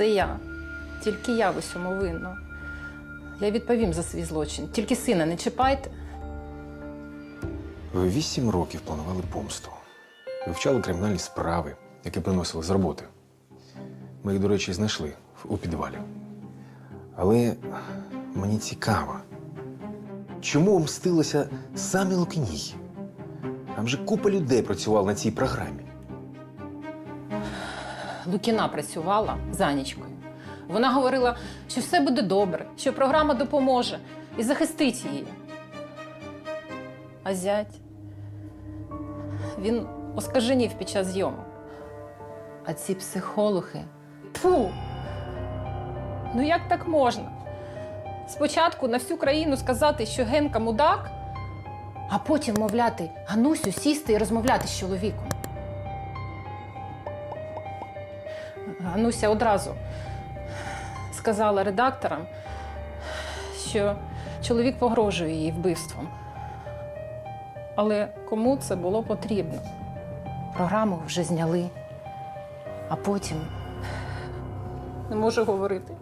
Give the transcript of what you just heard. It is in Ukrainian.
Це я. Тільки я в усьому винна. Я відповім за свій злочин. Тільки сина не чіпайте. Ви вісім років планували помсту. Вивчали кримінальні справи, які приносили з роботи. Ми їх, до речі, знайшли у підвалі. Але мені цікаво, чому мстилося саме Лукіній? Там же купа людей працювала на цій програмі. Лукіна працювала за Анічкою. Вона говорила, що все буде добре, що програма допоможе і захистить її. А зять він оскаженів під час зйомок. А ці психологи. Тфу! Ну як так можна? Спочатку на всю країну сказати, що Генка мудак, а потім мовляти Ганусю сісти і розмовляти з чоловіком. Гануся одразу сказала редакторам, що чоловік погрожує їй вбивством. Але кому це було потрібно? Програму вже зняли, а потім не можу говорити.